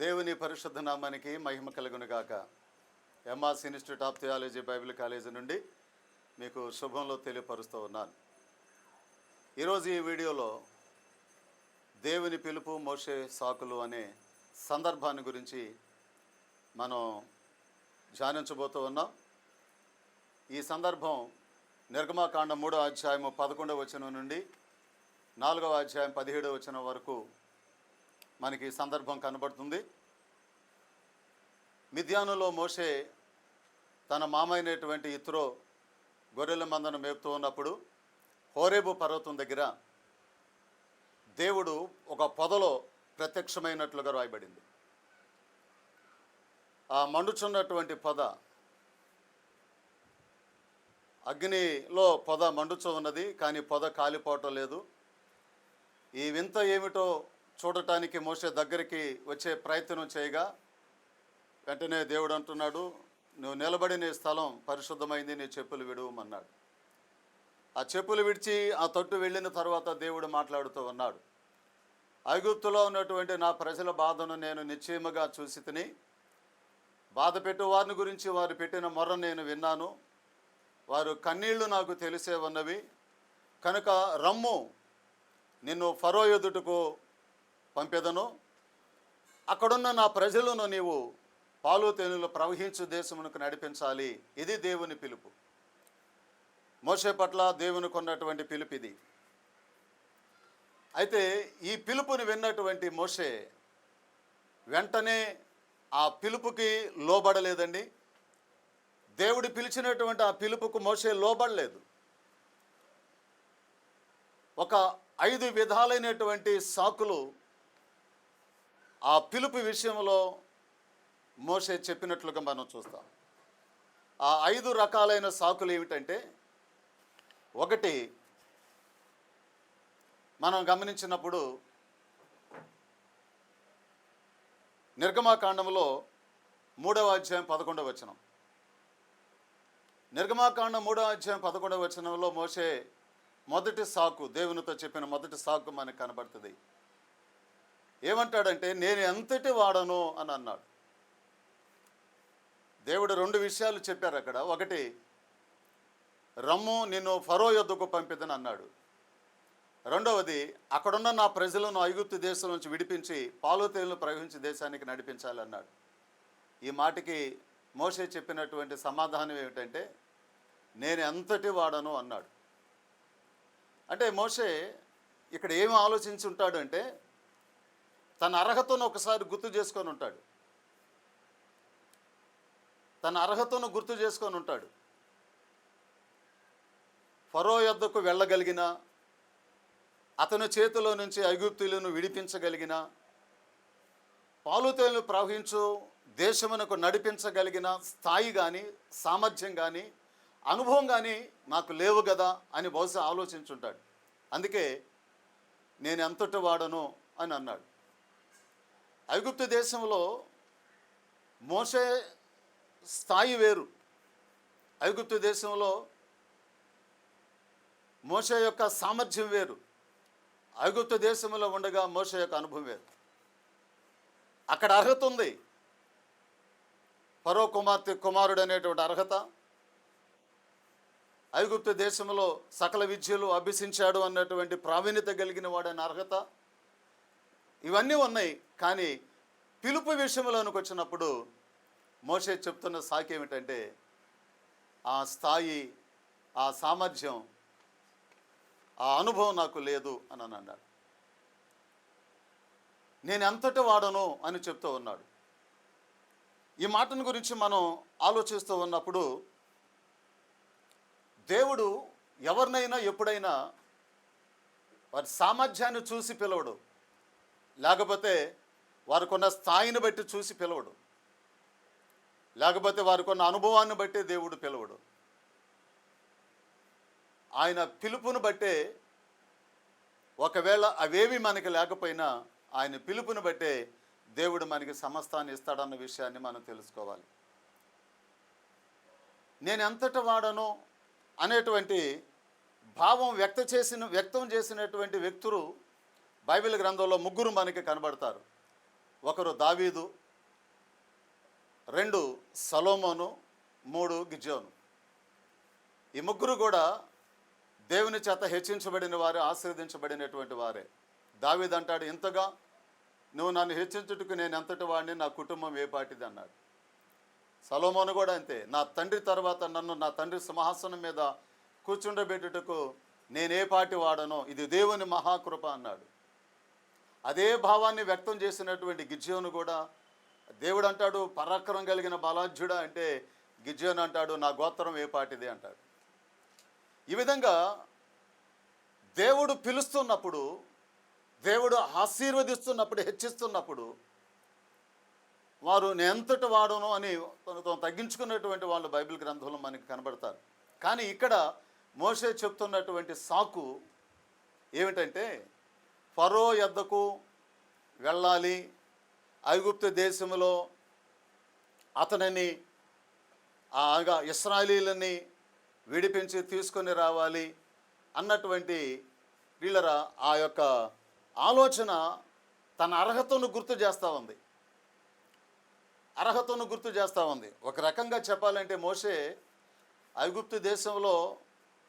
దేవుని పరిశుద్ధ నామానికి మహిమ కలుగును గాక MRS institute of theology Bible college నుండి మీకు శుభంలో తెలియపరుస్తూ ఉన్నాను. ఈరోజు ఈ వీడియోలో దేవుని పిలుపు మోసే సాకులు అనే సందర్భాన్ని గురించి మనం ధ్యానించబోతూ ఉన్నాం. ఈ సందర్భం నిర్గమాకాండ మూడో అధ్యాయము పదకొండవ వచనం నుండి నాలుగవ అధ్యాయం పదిహేడవ వచనం వరకు మనకి సందర్భం కనబడుతుంది. మిథ్యానులో మోషే తన మామైనటువంటి ఇత్రో గొర్రెల మందను మేపుతూ ఉన్నప్పుడు హోరేబు పర్వతం దగ్గర దేవుడు ఒక పొదలో ప్రత్యక్షమైనట్లుగా రాయబడింది. ఆ మండుచున్నటువంటి పొద అగ్నిలో పొద మండుచు ఉన్నది కానీ పొద కాలిపోవటం లేదు. ఈ వింత ఏమిటో చూడటానికి మోసే దగ్గరికి వచ్చే ప్రయత్నం చేయగా వెంటనే దేవుడు అంటున్నాడు నువ్వు నిలబడిన స్థలం పరిశుద్ధమైంది నీ చెప్పులు విడువమన్నాడు. ఆ చెప్పులు విడిచి ఆ తట్టు వెళ్ళిన తర్వాత దేవుడు మాట్లాడుతూ ఉన్నాడు ఐగుప్తులో ఉన్నటువంటి నా ప్రజల బాధను నేను నిశ్చయముగా చూసి తిని బాధ పెట్టు వారిని గురించి వారు పెట్టిన మొర్ర నేను విన్నాను. వారు కన్నీళ్ళు నాకు తెలిసే ఉన్నవి. కనుక రమ్ము నిన్ను ఫరో ఎదుటకు పంపెదను. అక్కడున్న నా ప్రజలను నీవు పాలు తేనెలు ప్రవహించు దేశమునకు నడిపించాలి. ఇది దేవుని పిలుపు. మోసే పట్ల దేవునికి ఉన్నటువంటి పిలుపు ఇది. అయితే ఈ పిలుపుని విన్నటువంటి మోసే వెంటనే ఆ పిలుపుకి లోబడలేదండి. దేవుడు పిలిచినటువంటి ఆ పిలుపుకు మోసే లోబడలేదు. ఒక ఐదు విధాలైనటువంటి సాకులు ఆ పిలుపు విషయంలో మోసే చెప్పినట్లుగా మనం చూస్తాం. ఆ ఐదు రకాలైన సాకులు ఏమిటంటే ఒకటి మనం గమనించినప్పుడు నిర్గమాకాండంలో మూడవ అధ్యాయం పదకొండవ వచనం. నిర్గమాకాండం మూడవ అధ్యాయం పదకొండవ వచనంలో మోసే మొదటి సాకు దేవునితో చెప్పిన మొదటి సాకు మనకు కనబడుతుంది. ఏమంటాడంటే నేను ఎంతటి వాడను? అని అన్నాడు. దేవుడు రెండు విషయాలు చెప్పారు అక్కడ. ఒకటి రమ్ము నిన్ను ఫరో యొద్దకు పంపిదని అన్నాడు. రెండవది అక్కడున్న నా ప్రజలను ఐగుప్తు దేశం నుంచి విడిపించి పాలుతేలను ప్రవహించి దేశానికి నడిపించాలి అన్నాడు. ఈ మాటకి మోసే చెప్పినటువంటి సమాధానం ఏమిటంటే నేను ఎంతటి వాడను అన్నాడు. అంటే మోసే ఇక్కడ ఏమి ఆలోచించి ఉంటాడు అంటే తన అర్హతను ఒకసారి గుర్తు చేసుకొని ఉంటాడు. తన అర్హతను గుర్తు చేసుకొని ఉంటాడు. ఫరో యొద్దకు వెళ్ళగలిగిన అతని చేతిలో నుంచి ఐగుప్తులను విడిపించగలిగిన పాలుతేలు ప్రవహించు దేశమునకు నడిపించగలిగిన స్థాయి కానీ సామర్థ్యం కానీ అనుభవం కానీ నాకు లేవు కదా అని బహుశా ఆలోచించుంటాడు. అందుకే నేను ఎంతటి వాడను అని అన్నాడు. ఐగుప్తు దేశంలో మోసే స్థాయి వేరు. ఐగుప్తు దేశంలో మోసే యొక్క సామర్థ్యం వేరు. ఐగుప్తు దేశంలో ఉండగా మోసే యొక్క అనుభవం వేరు. అక్కడ అర్హత ఉంది. పరో కుమార్తె కుమారుడు అనేటువంటి అర్హత. ఐగుప్తు దేశంలో సకల విద్యలు అభ్యసించాడు అన్నటువంటి ప్రావీణ్యత కలిగిన వాడైన అర్హత. ఇవన్నీ ఉన్నాయి. కానీ పిలుపు విషయంలోనికి వచ్చినప్పుడు మోసే చెప్తున్న సాకి ఏమిటంటే ఆ స్థాయి ఆ సామర్థ్యం ఆ అనుభవం నాకు లేదు అని అని అన్నాడు. నేను ఎంతటి వాడను అని చెప్తూ ఉన్నాడు. ఈ మాటను గురించి మనం ఆలోచిస్తూ ఉన్నప్పుడు దేవుడు ఎవరినైనా ఎప్పుడైనా వారి సామర్థ్యాన్ని చూసి పిలవడు. లేకపోతే వారికున్న స్థాయిని బట్టి చూసి పిలవడు. లేకపోతే వారికున్న అనుభవాన్ని బట్టే దేవుడు పిలవడు. ఆయన పిలుపును బట్టే ఒకవేళ అవేవి మనకి లేకపోయినా ఆయన పిలుపుని బట్టే దేవుడు మనకి సమస్తాన్ని ఇస్తాడన్న విషయాన్ని మనం తెలుసుకోవాలి. నేను ఎంతట వాడను అనేటువంటి భావం వ్యక్త చేసిన వ్యక్తం చేసినటువంటి వ్యక్తులు బైబిల్ గ్రంథంలో ముగ్గురు మనకి కనబడతారు. ఒకరు దావీదు రెండు సలోమోను మూడు గిజోను ఈ ముగ్గురు కూడా దేవుని చేత హెచ్చించబడిన వారే ఆశీర్వదించబడినటువంటి వారే. దావీదు అంటాడు ఇంతగా నువ్వు నన్ను హెచ్చించుటకు నేను ఎంతటి వాడిని నా కుటుంబం ఏ పాటిది? అన్నాడు. సలోమోను కూడా అంతే నా తండ్రి తర్వాత నన్ను నా తండ్రి సింహాసనం మీద కూర్చుండబెట్టుటకు నేనే పాటి వాడనో? ఇది దేవుని మహాకృప అన్నాడు. అదే భావాన్ని వ్యక్తం చేసినటువంటి గిజ్యోను కూడా దేవుడు అంటాడు పరాక్రమం కలిగిన బలాజ్యుడా అంటే గిజ్యోను అంటాడు నా గోత్రం ఏ పాటిది అంటాడు. ఈ విధంగా దేవుడు పిలుస్తున్నప్పుడు దేవుడు ఆశీర్వదిస్తున్నప్పుడు హెచ్చిస్తున్నప్పుడు వారు నేంతటి వాడును అని తను తను తగ్గించుకున్నటువంటి వాళ్ళు బైబిల్ గ్రంథంలో మనకి కనబడతారు. కానీ ఇక్కడ మోషే చెప్తున్నటువంటి సాకు ఏమిటంటే ఫరో యొద్దకు వెళ్ళాలి. ఐగుప్తు దేశంలో అతనిని ఆగా ఇస్రాయలీలని విడిపించి తీసుకొని రావాలి అన్నటువంటి వీళ్ళరా ఆ యొక్క ఆలోచన తన అర్హతను గుర్తు చేస్తూ ఉంది. అర్హతను గుర్తు చేస్తూ ఉంది. ఒక రకంగా చెప్పాలంటే మోసే ఐగుప్తు దేశంలో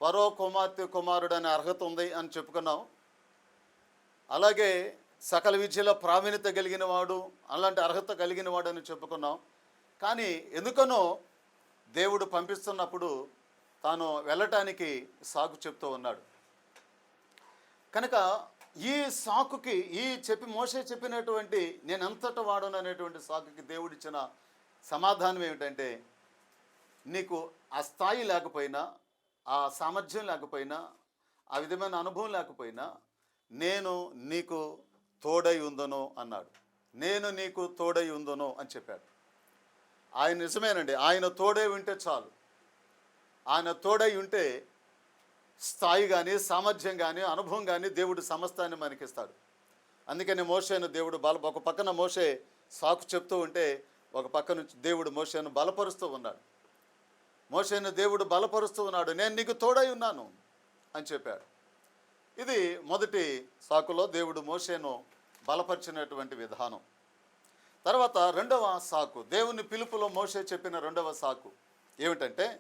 పరో కుమార్తె కుమారుడు అనే అర్హత ఉంది అని చెప్పుకున్నాం. అలాగే సకల విద్యలో ప్రావీణ్యత కలిగిన వాడు అలాంటి అర్హత కలిగిన వాడు అని చెప్పుకున్నాం. కానీ ఎందుకనో దేవుడు పంపిస్తున్నప్పుడు తాను వెళ్ళటానికి సాకు చెప్తూ ఉన్నాడు. కనుక ఈ సాకుకి ఈ చెప్పి మోసే చెప్పినటువంటి నేను అంతట వాడను అనేటువంటి సాకుకి దేవుడిచ్చిన సమాధానం ఏమిటంటే నీకు ఆ స్థాయి లేకపోయినా ఆ సామర్థ్యం లేకపోయినా ఆ విధమైన అనుభవం లేకపోయినా నేను నీకు తోడై ఉందను అన్నాడు. నేను నీకు తోడై ఉందను అని చెప్పాడు. ఆయన నిజమేనండి ఆయన తోడై ఉంటే చాలు. ఆయన తోడై ఉంటే స్థాయి కానీ సామర్థ్యం కానీ అనుభవం కానీ దేవుడు సమస్తాన్ని మనకిస్తాడు. అందుకని మోషేను దేవుడు బల ఒక పక్కన మోషే సాకు చెప్తూ ఉంటే ఒక పక్క నుంచి దేవుడు మోషేను బలపరుస్తూ ఉన్నాడు. మోషేను దేవుడు బలపరుస్తూ ఉన్నాడు నేను నీకు తోడై ఉన్నాను అని చెప్పాడు. ఇది మొదటి సాకులో దేవుడు మోషేను బలపరిచినటువంటి విధానం. తర్వాత రెండవ సాకు దేవుని పిలుపులో మోషే చెప్పిన రెండవ సాకు ఏమిటంటే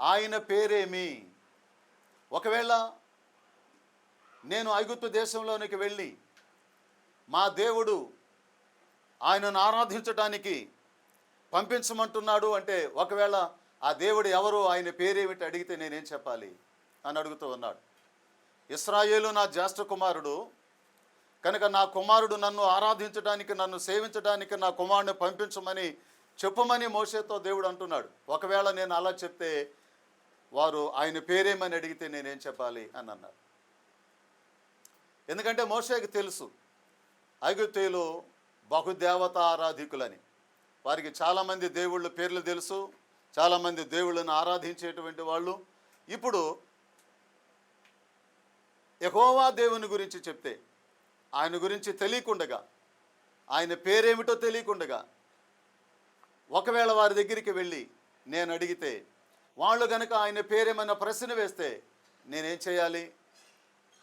ఆయన పేరేమి? ఒకవేళ నేను ఐగుప్తు దేశంలోనికి వెళ్ళి మా దేవుడు ఆయనను ఆరాధించడానికి పంపించమంటున్నాడు అంటే ఒకవేళ ఆ దేవుడు ఎవరు ఆయన పేరేమిటి అడిగితే నేనేం చెప్పాలి? అని అడుగుతూ ఉన్నాడు. ఇస్రాయేలు నా జ్యేష్ఠ కుమారుడు. కనుక నా కుమారుడు నన్ను ఆరాధించడానికి నన్ను సేవించడానికి నా కుమారుడిని పంపించమని చెప్పమని మోసేతో దేవుడు అంటున్నాడు. ఒకవేళ నేను అలా చెప్తే వారు ఆయన పేరేమని అడిగితే నేనేం చెప్పాలి అని అన్నాడు ఎందుకంటే మోసేకి తెలుసు ఐగుప్తీయులు బహుదేవత ఆరాధికులని. వారికి చాలామంది దేవుళ్ళ పేర్లు తెలుసు చాలామంది దేవుళ్ళను ఆరాధించేటువంటి వాళ్ళు. ఇప్పుడు యహోవా దేవుని గురించి చెప్తే ఆయన గురించి తెలియకుండగా ఆయన పేరేమిటో తెలియకుండగా ఒకవేళ వారి దగ్గరికి వెళ్ళి నేను అడిగితే వాళ్ళు కనుక ఆయన పేరేమన్నా ప్రశ్న వేస్తే నేనేం చేయాలి?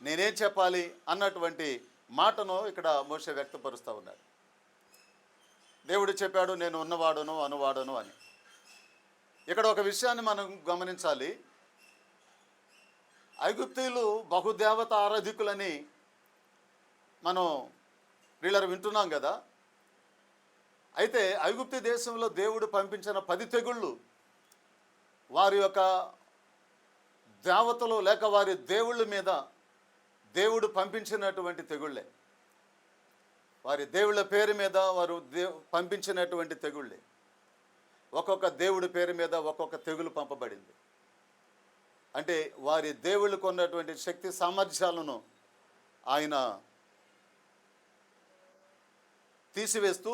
నేనేం చెప్పాలి? అన్నటువంటి మాటను ఇక్కడ మోసే వ్యక్తపరుస్తూ ఉన్నాడు. దేవుడు చెప్పాడు నేను ఉన్నవాడును అనువాడును అని. ఇక్కడ ఒక విషయాన్ని మనం గమనించాలి. ఐగుప్తీయులు బహుదేవత ఆరాధికులని మనం వీళ్ళని వింటున్నాం కదా. అయితే ఐగుప్తి దేశంలో దేవుడు పంపించిన పది తెగుళ్ళు వారి యొక్క దేవతలు లేక వారి దేవుళ్ళ మీద దేవుడు పంపించినటువంటి తెగుళ్ళే. వారి దేవుళ్ళ పేరు మీద వారు దే పంపించినటువంటి తెగుళ్ళే. ఒక్కొక్క దేవుడి పేరు మీద ఒక్కొక్క తెగులు పంపబడింది. అంటే వారి దేవుళ్ళకు ఉన్నటువంటి శక్తి సామర్థ్యాలను ఆయన తీసివేస్తూ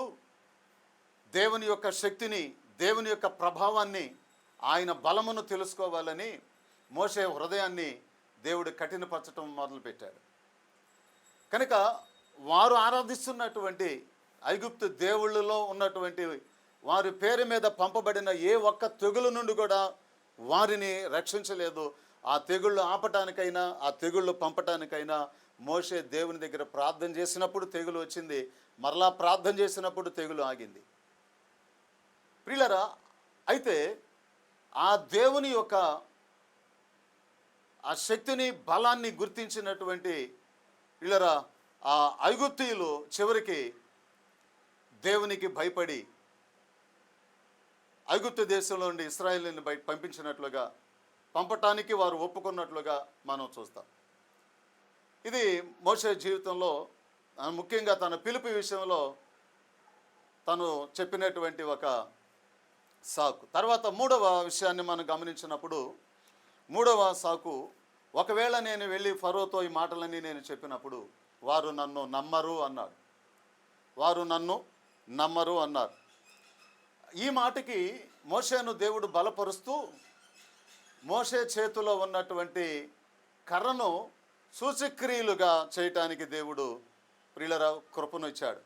దేవుని యొక్క శక్తిని దేవుని యొక్క ప్రభావాన్ని ఆయన బలమును తెలుసుకోవాలని మోసే హృదయాన్ని దేవుడు కఠినపరచడం మొదలుపెట్టాడు. కనుక వారు ఆరాధిస్తున్నటువంటి ఐగుప్తు దేవుళ్ళలో ఉన్నటువంటి వారి పేరు మీద పంపబడిన ఏ ఒక్క తెగులు నుండి కూడా వారిని రక్షించలేదు. ఆ తెగుళ్ళు ఆపటానికైనా ఆ తెగుళ్ళు పంపటానికైనా మోషే దేవుని దగ్గర ప్రార్థన చేసినప్పుడు తెగులు వచ్చింది. మరలా ప్రార్థన చేసినప్పుడు తెగులు ఆగింది. ప్రియులరా అయితే ఆ దేవుని యొక్క ఆ శక్తిని బలాన్ని గుర్తించినటువంటి వీళ్ళరా ఆ ఐగుప్తీయులు చివరికి దేవునికి భయపడి ఐగుప్తు దేశంలో నుండి ఇస్రాయేల్ని బయట పంపించినట్లుగా పంపటానికి వారు ఒప్పుకున్నట్లుగా మనం చూస్తాం. ఇది మోసే జీవితంలో ముఖ్యంగా తన పిలుపు విషయంలో తను చెప్పినటువంటి ఒక సాకు. తర్వాత మూడవ విషయాన్ని మనం గమనించినప్పుడు మూడవ సాకు ఒకవేళ నేను వెళ్ళి ఫరోతో ఈ మాటలన్నీ నేను చెప్పినప్పుడు వారు నన్ను నమ్మరు అన్నాడు. వారు నన్ను నమ్మరు అన్నారు. ఈ మాటకి మోషేను దేవుడు బలపరుస్తూ మోషే చేతిలో ఉన్నటువంటి కర్రను సూచక్రియలుగా చేయటానికి దేవుడు ప్రియులరావు కృపను ఇచ్చాడు.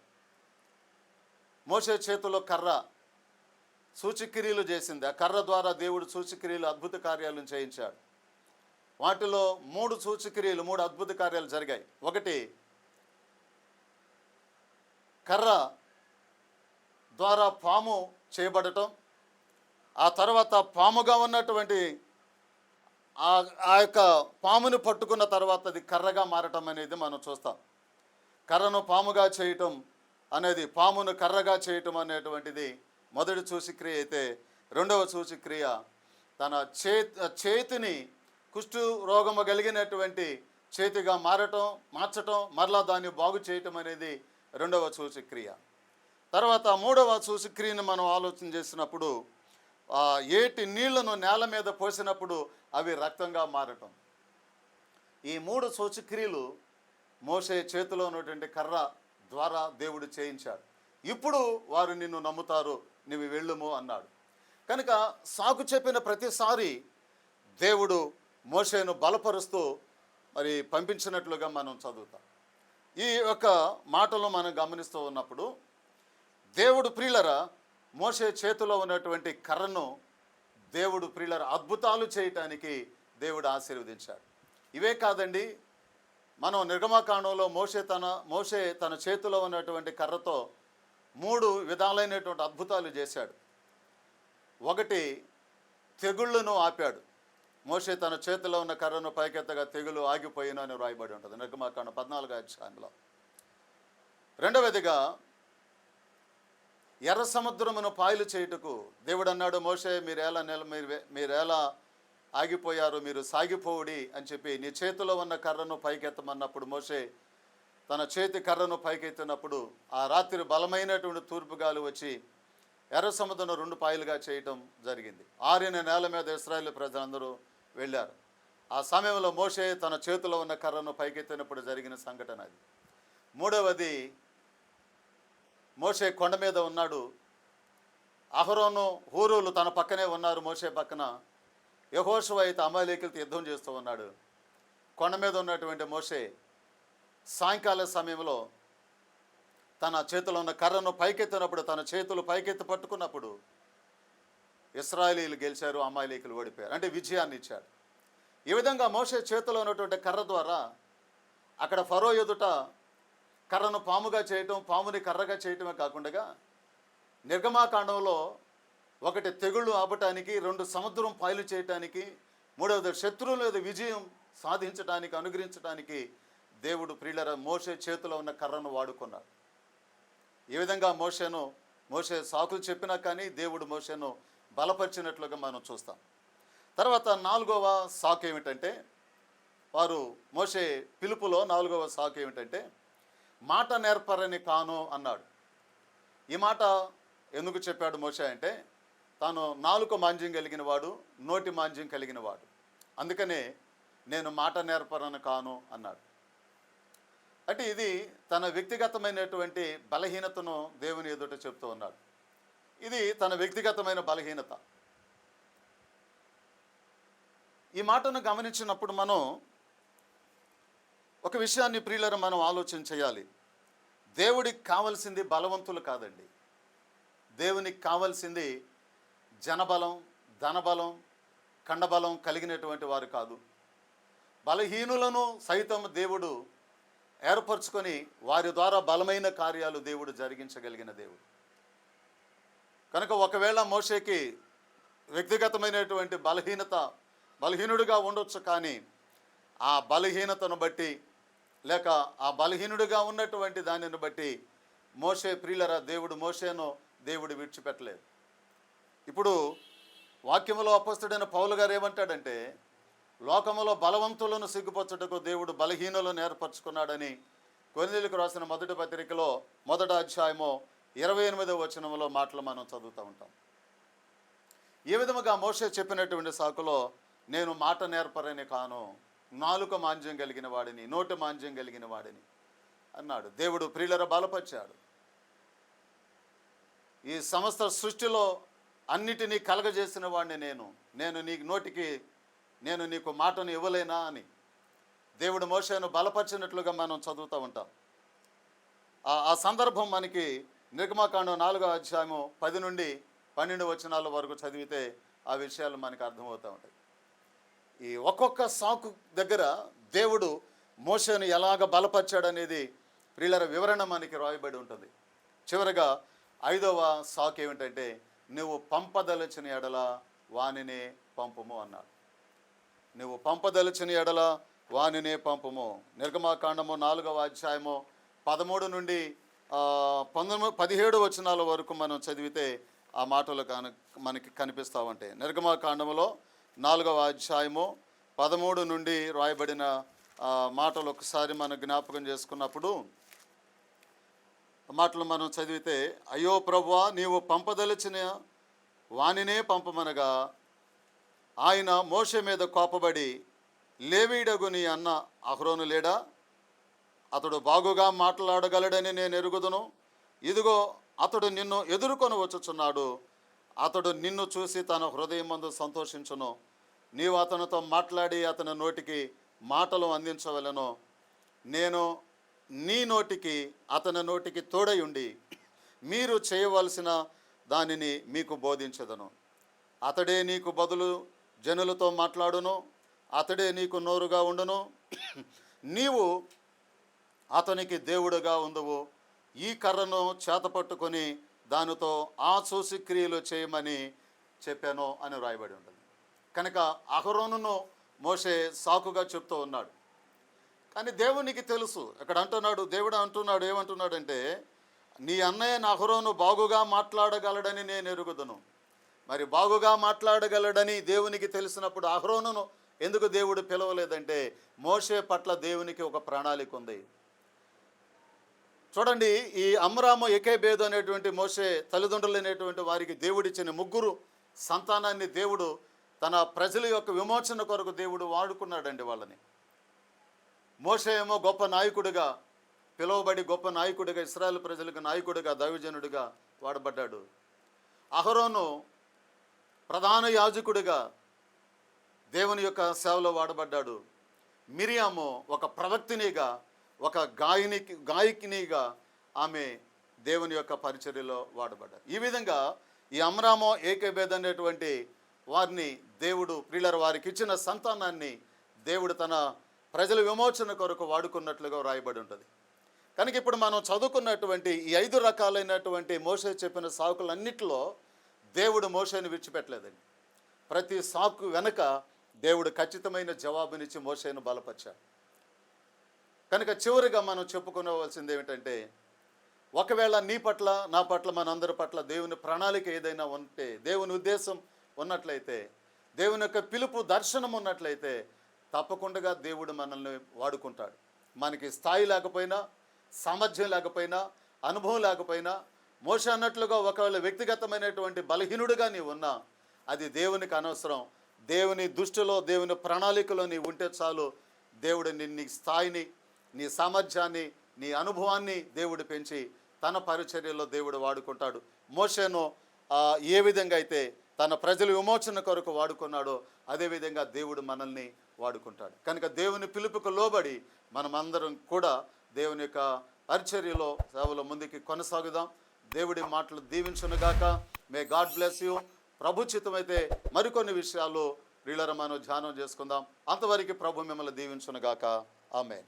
మోషే చేతిలో కర్ర సూచక్రియలు చేసింది. ఆ కర్ర ద్వారా దేవుడు సూచక్రియలు అద్భుత కార్యాలను చేయించాడు. వాటిలో మూడు సూచక్రియలు మూడు అద్భుత కార్యాలు జరిగాయి. ఒకటి కర్ర ద్వారా పాము చేయబడటం ఆ తర్వాత పాముగా ఉన్నటువంటి ఆ ఆ యొక్క పాముని పట్టుకున్న తర్వాత అది కర్రగా మారటం అనేది మనం చూస్తాం. కర్రను పాముగా చేయటం అనేది పామును కర్రగా చేయటం అనేటువంటిది మొదటి సూచిక్రియ అయితే రెండవ సూచిక్రియ తన చే చేతిని కుష్టు రోగము కలిగినటువంటి చేతిగా మారటం మార్చటం మరలా దాన్ని బాగు చేయటం అనేది రెండవ సూచిక్రియ. తర్వాత మూడవ సూచిక్రియను మనం ఆలోచన చేసినప్పుడు ఏటి నీళ్ళను నేల మీద పోసినప్పుడు అవి రక్తంగా మారటం. ఈ మూడు సూచక్రియలు మోసే చేతిలో ఉన్నటువంటి కర్ర ద్వారా దేవుడు చేయించాడు. ఇప్పుడు వారు నిన్ను నమ్ముతారు నువ్వు వెళ్ళుము అన్నాడు. కనుక సాకు చెప్పిన ప్రతిసారి దేవుడు మోసేను బలపరుస్తూ మరి పంపించినట్లుగా మనం చదువుతాం. ఈ యొక్క మాటలు మనం గమనిస్తూ ఉన్నప్పుడు దేవుడు ప్రియులరా మోసే చేతిలో ఉన్నటువంటి కర్రను దేవుడు ప్రియులర అద్భుతాలు చేయటానికి దేవుడు ఆశీర్వదించాడు. ఇవే కాదండి మనం నిర్గమకాండంలో మోసే తన మోసే తన చేతిలో ఉన్నటువంటి కర్రతో మూడు విధాలైనటువంటి అద్భుతాలు చేశాడు. ఒకటి తెగుళ్ళను ఆపాడు. మోసే తన చేతిలో ఉన్న కర్రను పైకెత్తగా తెగులు ఆగిపోయిన అని రాయబడి ఉంటుంది నిర్గమకాండం పద్నాలుగు అధ్యాయంలో. రెండవదిగా ఎర్ర సముద్రమును పాయలు చేయుటకు దేవుడు అన్నాడు మోసే మీరేలా నెల మీరు మీరేలా ఆగిపోయారు మీరు సాగిపోవుడి అని చెప్పి నీ చేతిలో ఉన్న కర్రను పైకెత్తమన్నప్పుడు మోసే తన చేతి కర్రను పైకెత్తినప్పుడు ఆ రాత్రి బలమైనటువంటి తూర్పు గాలి వచ్చి ఎర్ర సముద్రం రెండు పాయలుగా చేయటం జరిగింది. ఆరిన నేల మీద ఇస్రాయేల్ ప్రజలందరూ వెళ్ళారు. ఆ సమయంలో మోషే తన చేతిలో ఉన్న కర్రను పైకెత్తినప్పుడు జరిగిన సంఘటన అది. మూడవది మోషే కొండ మీద ఉన్నాడు. అహరోను హూరులు తన పక్కనే ఉన్నారు మోషే పక్కన. యహోషువ అయితే అమాలేకులతో యుద్ధం చేస్తూ ఉన్నాడు. కొండ మీద ఉన్నటువంటి మోషే సాయంకాల సమయంలో తన చేతిలో ఉన్న కర్రను పైకెత్తినప్పుడు తన చేతులు పైకెత్తి పట్టుకున్నప్పుడు ఇస్రాయలీలు గెలిచారు అమాయలీకులు ఓడిపోయారు. అంటే విజయాన్ని ఇచ్చాడు. ఈ విధంగా మోషే చేతిలో ఉన్నటువంటి కర్ర ద్వారా అక్కడ ఫరో ఎదుట కర్రను పాముగా చేయటం పాముని కర్రగా చేయటమే కాకుండా నిర్గమాకాండంలో ఒకటి తెగుళ్ళు ఆపటానికి రెండు సముద్రం పాయలు చేయటానికి మూడవది శత్రువుల మీద విజయం సాధించడానికి అనుగ్రహించడానికి దేవుడు ప్రియులర మోసే చేతిలో ఉన్న కర్రను వాడుకున్నాడు ఈ విధంగా మోషేను మోసే సాకులు చెప్పినా కానీ దేవుడు మోషేను బలపరిచినట్లుగా మనం చూస్తాం. తర్వాత నాలుగవ సాకు ఏమిటంటే వారు మోసే పిలుపులో నాలుగవ సాకు ఏమిటంటే మాట నేర్పరని కాను అన్నాడు. ఈ మాట ఎందుకు చెప్పాడు మోషే అంటే తాను నాలుక మాంజ్యం కలిగిన వాడు నోటి మాంజ్యం కలిగిన వాడు. అందుకనే నేను మాట నేర్పరని కాను అన్నాడు. అంటే ఇది తన వ్యక్తిగతమైనటువంటి బలహీనతను దేవుని ఎదుట చెప్తూ ఉన్నాడు. ఇది తన వ్యక్తిగతమైన బలహీనత. ఈ మాటను గమనించినప్పుడు మనం ఒక విషయాన్ని ప్రియులను మనం ఆలోచన చేయాలి. దేవుడికి కావలసింది బలవంతులు కాదండి. దేవునికి కావలసింది జనబలం ధనబలం కండబలం కలిగినటువంటి వారు కాదు. బలహీనులను సైతం దేవుడు ఏర్పరచుకొని వారి ద్వారా బలమైన కార్యాలు దేవుడు జరిగించగలిగిన దేవుడు. కనుక ఒకవేళ మోషేకి వ్యక్తిగతమైనటువంటి బలహీనత బలహీనుడిగా ఉండొచ్చు కానీ ఆ బలహీనతను బట్టి లేక ఆ బలహీనుడిగా ఉన్నటువంటి దానిని బట్టి మోషే ప్రియులరా దేవుడు మోసేను దేవుడు విడిచిపెట్టలేదు. ఇప్పుడు వాక్యములో అపస్తుడైన పౌలు గారు ఏమంటాడంటే లోకములో బలవంతులను సిగ్గుపరచుటకు దేవుడు బలహీనులను ఏర్పరచుకున్నాడని కొన్నిలకు రాసిన మొదటి పత్రికలో మొదట అధ్యాయము ఇరవై ఎనిమిదవ వచనంలో మాటలు మనం చదువుతూ ఉంటాం. ఈ విధముగా మోషే చెప్పినటువంటి సాకులో నేను మాట నేర్పరని కాను నాలుక మాంద్యం కలిగిన వాడిని నోటి మాంద్యం కలిగిన వాడిని అన్నాడు. దేవుడు ప్రియులర బలపరిచాడు. ఈ సమస్త సృష్టిలో అన్నిటినీ కలగజేసిన వాడిని నేను. నేను నీ నోటికి నేను నీకు మాటను ఇవ్వలేనా అని. దేవుడు మోషను బలపరిచినట్లుగా మనం చదువుతూ ఉంటాం. ఆ- ఆ సందర్భం మనకి నిర్గమాకాండం నాలుగో అధ్యాయము పది నుండి పన్నెండు వచనాల వరకు చదివితే ఆ విషయాలు మనకు అర్థమవుతూ ఉంటాయి. ఈ ఒక్కొక్క సాకు దగ్గర దేవుడు మోషను ఎలాగ బలపరిచాడనేది ప్రియుల వివరణ మనకి రాయబడి ఉంటుంది. చివరగా ఐదవ సాకు ఏమిటంటే నువ్వు పంపదలచిన ఎడల వానినే పంపము అన్నాడు. నువ్వు పంపదలిచిన ఎడల వానినే పంపము నిర్గమాకాండము నాలుగవ అధ్యాయము పదమూడు నుండి పంతొమ్మిది పదిహేడు వచనాల వరకు మనం చదివితే ఆ మాటలు కను మనకి కనిపిస్తామంటే ఉంటాయి. నిర్గమాకాండములో నాలుగవ అధ్యాయము పదమూడు నుండి రాయబడిన మాటలు ఒకసారి మనం జ్ఞాపకం చేసుకున్నప్పుడు మాటలు మనం చదివితే అయ్యో ప్రభువా నీవు పంపదలిచిన వానినే పంపమనగా ఆయన మోస మీద కోపబడి లేవీడగుని అన్న అహ్రోను లేడా? అతడు బాగుగా మాట్లాడగలడని నేను ఎరుగుదును. ఇదిగో అతడు నిన్ను ఎదుర్కొని వచ్చుచున్నాడు అతడు నిన్ను చూసి తన హృదయం మందు సంతోషించును. నీవు అతనితో మాట్లాడి అతని నోటికి మాటలు అందించవలను. నేను నీ నోటికి అతని నోటికి తోడై ఉండి మీరు చేయవలసిన దానిని మీకు బోధించదను. అతడే నీకు బదులు జనులతో మాట్లాడును అతడే నీకు నోరుగా ఉండును. నీవు అతనికి దేవుడుగా ఉందువు. ఈ కర్రను చేతపట్టుకొని దానితో ఆ చూసి క్రియలు చేయమని చెప్పాను అని వ్రాయబడి ఉంటుంది. కనుక అహరోనును మోసే సాకుగా చెప్తూ ఉన్నాడు. కానీ దేవునికి తెలుసు ఇక్కడ అంటున్నాడు దేవుడు అంటున్నాడు ఏమంటున్నాడంటే నీ అన్నయ్య నహరోను బాగుగా మాట్లాడగలడని నేను ఎరుగుదును. మరి బాగుగా మాట్లాడగలడని దేవునికి తెలిసినప్పుడు అహరోనును ఎందుకు దేవుడు పిలవలేదంటే మోషే పట్ల దేవునికి ఒక ప్రణాళిక ఉంది. చూడండి ఈ అమ్రాము ఎకేబేదు అనేటువంటి మోసే తల్లిదండ్రులు అనేటువంటి వారికి దేవుడిచ్చిన ముగ్గురు సంతానాన్ని దేవుడు తన ప్రజల యొక్క విమోచన కొరకు దేవుడు వాడుకున్నాడండి వాళ్ళని. మోసేమో ఏమో గొప్ప నాయకుడిగా పిలువబడి గొప్ప నాయకుడిగా ఇస్రాయల్ ప్రజలకు నాయకుడిగా దైవజనుడిగా వాడబడ్డాడు. అహరోను ప్రధాన యాజకుడిగా దేవుని యొక్క సేవలో వాడబడ్డాడు. మిరియాము ఒక ప్రవక్తినిగా ఒక గాయనికి గాయకినిగా ఆమె దేవుని యొక్క పరిచర్యలో వాడబడ్డారు. ఈ విధంగా ఈ అమరామో ఏకేబేద్ అనేటువంటి వారిని దేవుడు ప్రియులర్ వారికి ఇచ్చిన సంతానాన్ని దేవుడు తన ప్రజల విమోచన కొరకు వాడుకున్నట్లుగా వ్రాయబడి ఉంటుంది. కనుక ఇప్పుడు మనం చదువుకున్నటువంటి ఈ ఐదు రకాలైనటువంటి మోసే చెప్పిన సాకులన్నిటిలో దేవుడు మోసేని విడిచిపెట్టలేదండి. ప్రతి సాకు వెనక దేవుడు ఖచ్చితమైన జవాబునిచ్చి మోసేను బలపరిచాడు. కనుక చివరిగా మనం చెప్పుకోవలసింది ఏమిటంటే ఒకవేళ నీ పట్ల నా పట్ల మనందరి పట్ల దేవుని ప్రణాళిక ఏదైనా ఉంటే దేవుని ఉద్దేశం ఉన్నట్లయితే దేవుని యొక్క పిలుపు దర్శనం ఉన్నట్లయితే తప్పకుండా దేవుడు మనల్ని వాడుకుంటాడు. మనకి స్థాయి లేకపోయినా సామర్థ్యం లేకపోయినా అనుభవం లేకపోయినా మోస అన్నట్లుగా ఒకవేళ వ్యక్తిగతమైనటువంటి బలహీనుడుగా నీవు ఉన్నా అది దేవునికి అనవసరం. దేవుని దృష్టిలో దేవుని ప్రణాళికలో నీ ఉంటే చాలు దేవుడు నీ నీ స్థాయిని నీ సామర్థ్యాన్ని నీ అనుభవాన్ని దేవుడు పెంచి తన పరిచర్యలో దేవుడు వాడుకుంటాడు. మోషేను ఏ విధంగా అయితే తన ప్రజల విమోచన కొరకు వాడుకున్నాడో అదేవిధంగా దేవుడు మనల్ని వాడుకుంటాడు. కనుక దేవుని పిలుపుకు లోబడి మనమందరం కూడా దేవుని యొక్క పరిచర్యలో సేవలో ముందుకి కొనసాగుదాం. దేవుడి మాటలు దీవించునుగాక మే గాడ్ బ్లెస్ యూ ప్రభుచితమైతే మరికొన్ని విషయాలు వీళ్ళర మనం ధ్యానం చేసుకుందాం. అంతవరకు ప్రభు మిమ్మల్ని దీవించునుగాక ఆమె